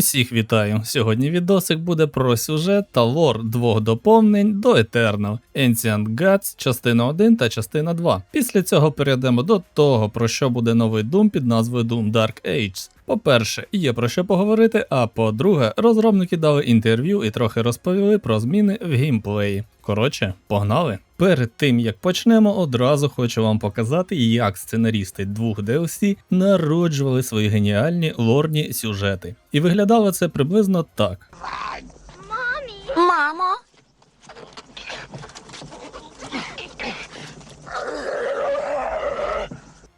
Усіх вітаю! Сьогодні відосик буде про сюжет та лор двох доповнень до Eternal Ancient Gods, частина 1 та частина 2. Після цього перейдемо до того, про що буде новий Doom під назвою Doom Dark Ages. По-перше, є про що поговорити, а по-друге, розробники дали інтерв'ю і трохи розповіли про зміни в геймплеї. Коротше, погнали! Перед тим як почнемо, одразу хочу вам показати, як сценарісти двох DLC народжували свої геніальні лорні сюжети. І виглядало це приблизно так. Мамо,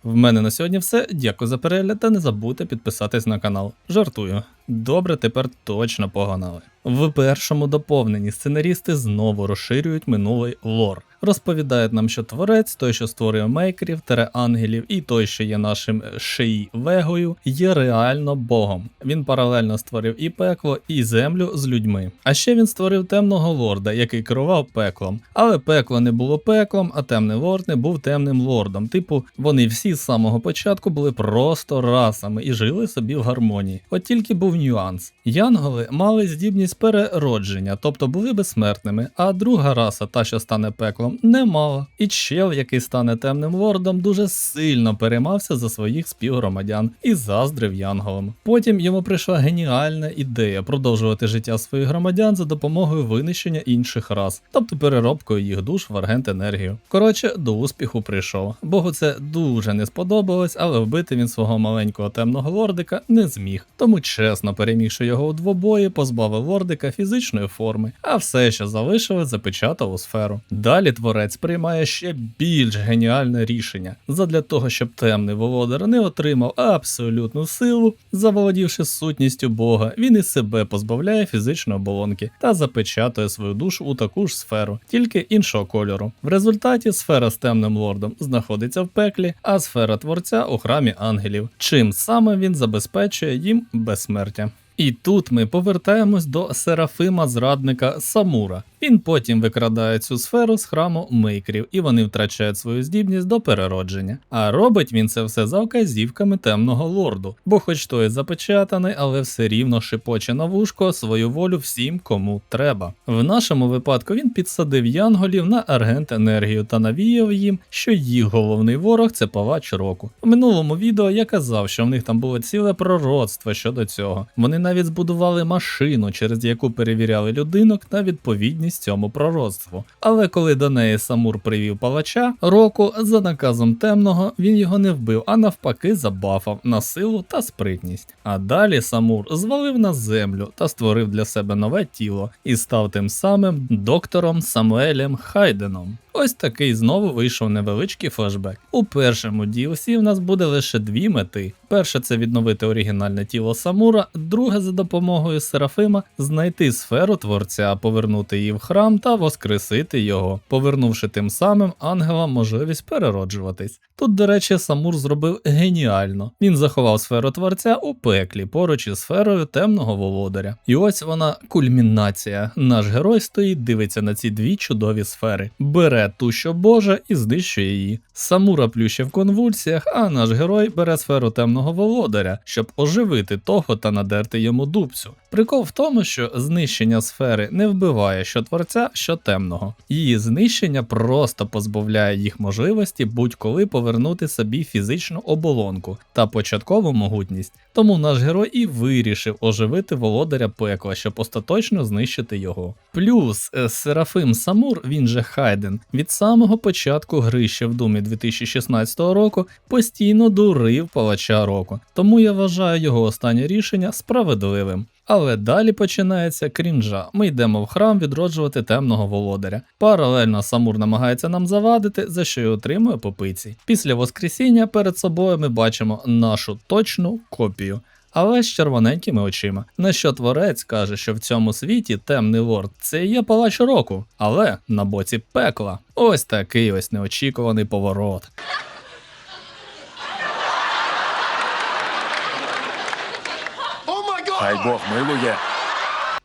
В мене на сьогодні все. Дякую за перегляд та не забудьте підписатись на канал. Жартую. Добре, тепер точно погнали. В першому доповненні сценарісти знову розширюють минулий лор. Розповідають нам, що творець, той, що створює мейкерів, тере ангелів, і той, що є нашим шиї вегою, є реально богом. Він паралельно створив і пекло, і землю з людьми. А ще він створив темного лорда, який керував пеклом. Але пекло не було пеклом, а темний лорд не був темним лордом. Типу, вони всі з самого початку були просто расами і жили собі в гармонії. От тільки був нюанс. Янголи мали здібність переродження, тобто були безсмертними, а друга раса, та що стане пеклом, не мала. І чел, який стане темним лордом, дуже сильно переймався за своїх співгромадян і заздрив янголам. Потім йому прийшла геніальна ідея продовжувати життя своїх громадян за допомогою винищення інших рас, тобто переробкою їх душ в аргент енергію. Коротше, до успіху прийшов. Богу це дуже не сподобалось, але вбити він свого маленького темного лордика не зміг. Тому чесно перемігши його у двобої, позбавив лордика фізичної форми, а все, що залишилось, запечатав у сферу. Далі творець приймає ще більш геніальне рішення задля того, щоб темний володар не отримав абсолютну силу, заволодівши сутністю Бога, він і себе позбавляє фізичної оболонки та запечатує свою душу у таку ж сферу, тільки іншого кольору. В результаті сфера з темним лордом знаходиться в пеклі, а сфера творця у храмі ангелів, чим саме він забезпечує їм безсмертя. І тут ми повертаємось до Серафима зрадника Самура. Він потім викрадає цю сферу з храму мейкерів, і вони втрачають свою здібність до переродження. А робить він це все за вказівками темного лорду, бо хоч той запечатаний, але все рівно шипоче на вушко свою волю всім, кому треба. В нашому випадку він підсадив янголів на аргент енергію та навіяв їм, що їх головний ворог це палач року. У минулому відео я казав, що в них там було ціле пророцтво щодо цього. Вони навіть збудували машину, через яку перевіряли людинок на відповідність цьому пророцтву. Але коли до неї Самур привів палача року, за наказом темного він його не вбив, а навпаки забафав на силу та спритність. А далі Самур звалив на землю та створив для себе нове тіло і став тим самим доктором Самуелем Хайденом. Ось такий знову вийшов невеличкий флешбек. У першому DLC в нас буде лише дві мети. Перше це відновити оригінальне тіло Самура, друге за допомогою Серафима знайти сферу творця, повернути її в храм та воскресити його, повернувши тим самим ангелам можливість перероджуватись. Тут, до речі, Самур зробив геніально. Він заховав сферу творця у пеклі поруч із сферою темного володаря. І ось вона кульмінація. Наш герой стоїть, дивиться на ці дві чудові сфери, бере ту, що Божа, і знищує її. Самура плюще в конвульсіях, а наш герой бере сферу темного володаря, щоб оживити того та надерти йому дубцю. Прикол в тому, що знищення сфери не вбиває що творця, що темного. Її знищення просто позбавляє їх можливості будь-коли повернути собі фізичну оболонку та початкову могутність. Тому наш герой і вирішив оживити володаря пекла, щоб остаточно знищити його. Плюс е, Серафим Самур, він же Хайден, від самого початку гри ще в Думі 2016 року постійно дурив палача року, тому я вважаю його останнє рішення справедливим. Але далі починається крінжа. Ми йдемо в храм відроджувати темного володаря. Паралельно Самур намагається нам завадити, за що й отримує попиці. Після Воскресіння перед собою ми бачимо нашу точну копію. Але з червоненькими очима. На що творець каже, що в цьому світі темний лорд це є палач року, але на боці пекла. Ось такий ось неочікуваний поворот. Хай Бог милує.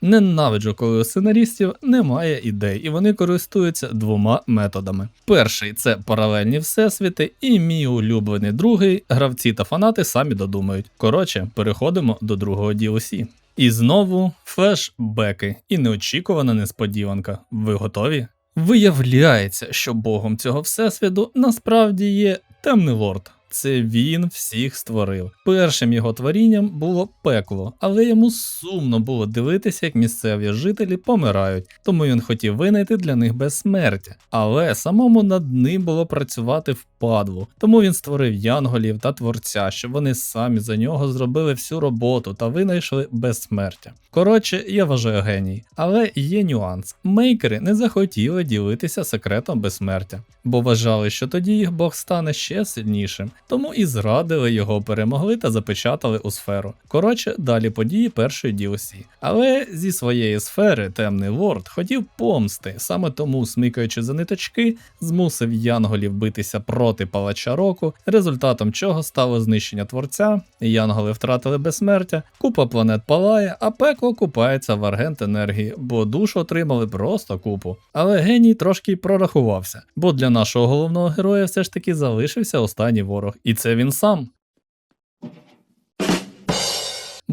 Ненавиджу, коли у сценаристів немає ідей, і вони користуються двома методами. Перший це паралельні всесвіти, і мій улюблений другий гравці та фанати самі додумають. Коротше, переходимо до другого DLC. І знову флешбеки і неочікувана несподіванка. Ви готові? Виявляється, що богом цього всесвіту насправді є темний лорд. Це він всіх створив. Першим його творінням було пекло, але йому сумно було дивитися, як місцеві жителі помирають, тому він хотів винайти для них безсмертя. Але самому над ним було працювати впадлу, тому він створив янголів та творця, щоб вони самі за нього зробили всю роботу та винайшли безсмертя. Коротше, я вважаю геній, але є нюанс. Мейкери не захотіли ділитися секретом безсмертя, бо вважали, що тоді їх бог стане ще сильнішим, тому і зрадили його, перемогли та запечатали у сферу. Коротше, далі події першої DLC. Але зі своєї сфери темний лорд хотів помсти, саме тому, смикаючи за ниточки, змусив янголів битися проти палача року, результатом чого стало знищення творця, янголи втратили безсмертя, купа планет палає, а пекло купається в аргент енергії, бо душу отримали просто купу. Але геній трошки прорахувався, бо для нашого головного героя все ж таки залишився останній ворог, і це він сам.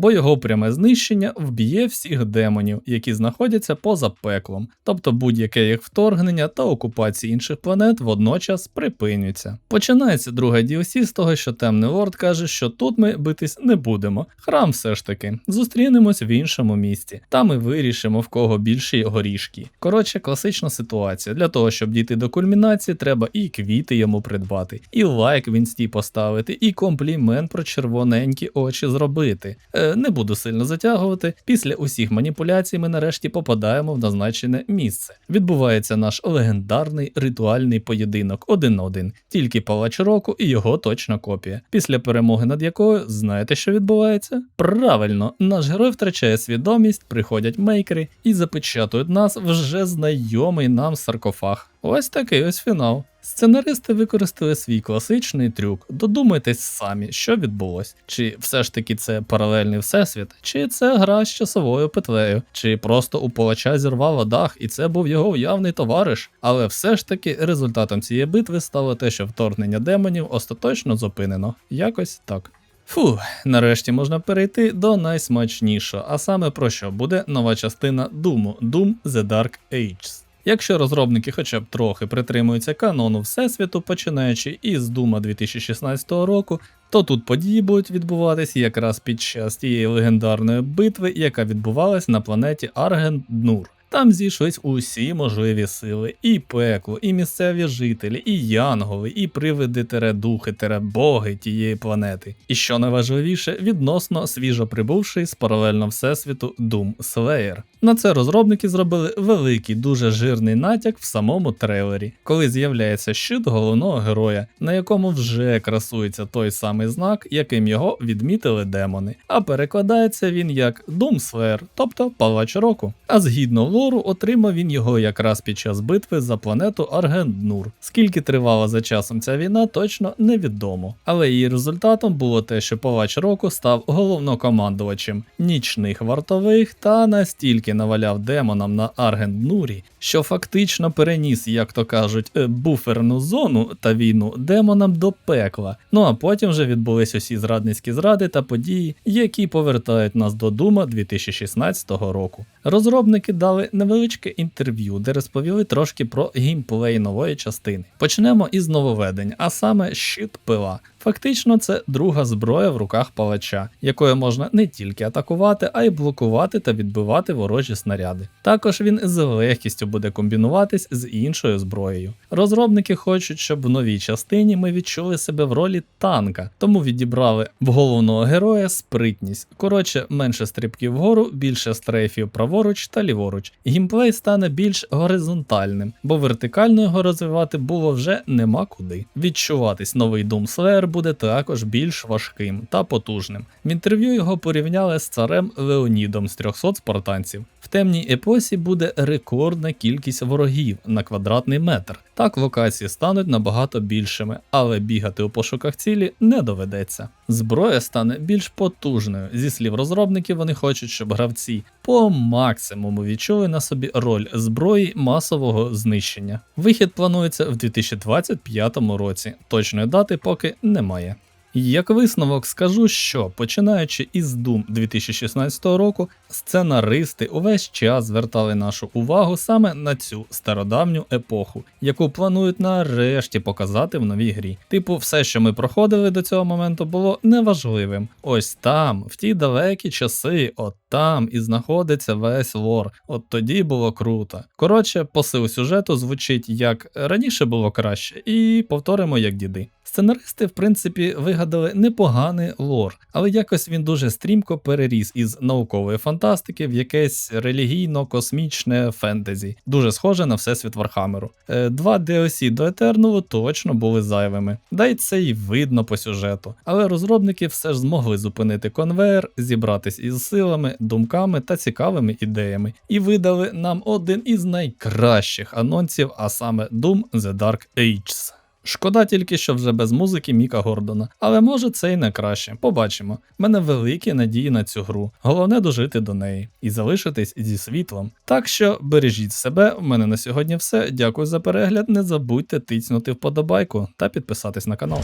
Бо його пряме знищення вб'є всіх демонів, які знаходяться поза пеклом, тобто будь-яке їх вторгнення та окупація інших планет водночас припинються. Починається друга DLC з того, що темний лорд каже, що тут ми битись не будемо. Храм все ж таки зустрінемось в іншому місці. Там ми вирішимо в кого більші горішки. Коротше, класична ситуація. Для того, щоб дійти до кульмінації, треба і квіти йому придбати, і лайк в інсті поставити, і комплімент про червоненькі очі зробити. Е, не буду сильно затягувати. Після усіх маніпуляцій ми нарешті попадаємо в назначене місце. Відбувається наш легендарний ритуальний поєдинок один на один, тільки палач року і його точна копія. Після перемоги над якою знаєте, що відбувається? Правильно, наш герой втрачає свідомість, приходять мейкери і запечатують нас вже знайомий нам саркофаг. Ось такий ось фінал. Сценаристи використали свій класичний трюк. Додумайтесь самі, що відбулось. Чи все ж таки це паралельний всесвіт, чи це гра з часовою петлею, чи просто у палача зірвало дах, і це був його уявний товариш. Але все ж таки результатом цієї битви стало те, що вторгнення демонів остаточно зупинено. Якось так. Фу, нарешті можна перейти до найсмачнішого, а саме про що буде нова частина Думу Doom The Dark Ages. Якщо розробники хоча б трохи притримуються канону Всесвіту, починаючи із Дума 2016 року, то тут події будуть відбуватись якраз під час тієї легендарної битви, яка відбувалась на планеті Арген Днур. Там зійшлись усі можливі сили, і пекло, і місцеві жителі, і янголи, і привиди тере духи, тере боги тієї планети. І що найважливіше, відносно свіжо прибувший з паралельного всесвіту Doom Slayer. На це розробники зробили великий, дуже жирний натяк в самому трейлері, коли з'являється щит головного героя, на якому вже красується той самий знак, яким його відмітили демони. А перекладається він як Doom Slayer, тобто палач року. А згідно лору, отримав він його якраз під час битви за планету Аргенднур. Скільки тривала за часом ця війна, точно невідомо. Але її результатом було те, що палач року став головнокомандувачем нічних вартових та настільки наваляв демонам на Аргенднурі, що фактично переніс, як то кажуть, е, буферну зону та війну демонам до пекла. Ну а потім вже відбулись усі зрадницькі зради та події, які повертають нас до Дума 2016 року. Розробники дали невеличке інтерв'ю, де розповіли трошки про геймплей нової частини. Почнемо із нововведень, а саме щит пила. Фактично, це друга зброя в руках палача, якою можна не тільки атакувати, а й блокувати та відбивати ворожі снаряди. Також він з легкістю буде комбінуватись з іншою зброєю. Розробники хочуть, щоб в новій частині ми відчули себе в ролі танка, тому відібрали в головного героя спритність. Коротше, менше стрибків вгору, більше стрейфів праворуч та ліворуч. Гімплей стане більш горизонтальним, бо вертикально його розвивати було вже нема куди. Відчуватись новий Doom Slayer буде також більш важким та потужним. В інтерв'ю його порівняли з царем Леонідом з 300 спартанців. В темній епосі буде рекордна кількість ворогів на квадратний метр. Так локації стануть набагато більшими, але бігати у пошуках цілі не доведеться. Зброя стане більш потужною. Зі слів розробників, вони хочуть, щоб гравці по максимуму відчули на собі роль зброї масового знищення. Вихід планується в 2025 році. Точної дати поки немає. Як висновок скажу, що починаючи із Doom 2016 року, сценаристи увесь час звертали нашу увагу саме на цю стародавню епоху, яку планують нарешті показати в новій грі. Типу, все, що ми проходили до цього моменту, було неважливим. Ось там, в ті далекі часи, от там і знаходиться весь лор. От тоді було круто. Коротше, посил сюжету звучить як раніше було краще, і повторимо як діди. Сценаристи, в принципі, вигадали непоганий лор, але якось він дуже стрімко переріс із наукової фантастики в якесь релігійно-космічне фентезі, дуже схоже на всесвіт Вархамеру. Е, Два DLC до Етернулу точно були зайвими, да й це й видно по сюжету. Але розробники все ж змогли зупинити конвейер, зібратись із силами, думками та цікавими ідеями, і видали нам один із найкращих анонсів, а саме Doom The Dark Ages. Шкода тільки, що вже без музики Міка Гордона, але може це і не краще. Побачимо. В мене великі надії на цю гру. Головне дожити до неї і залишитись зі світлом. Так що бережіть себе. У мене на сьогодні все. Дякую за перегляд. Не забудьте тицнути вподобайку та підписатись на канал.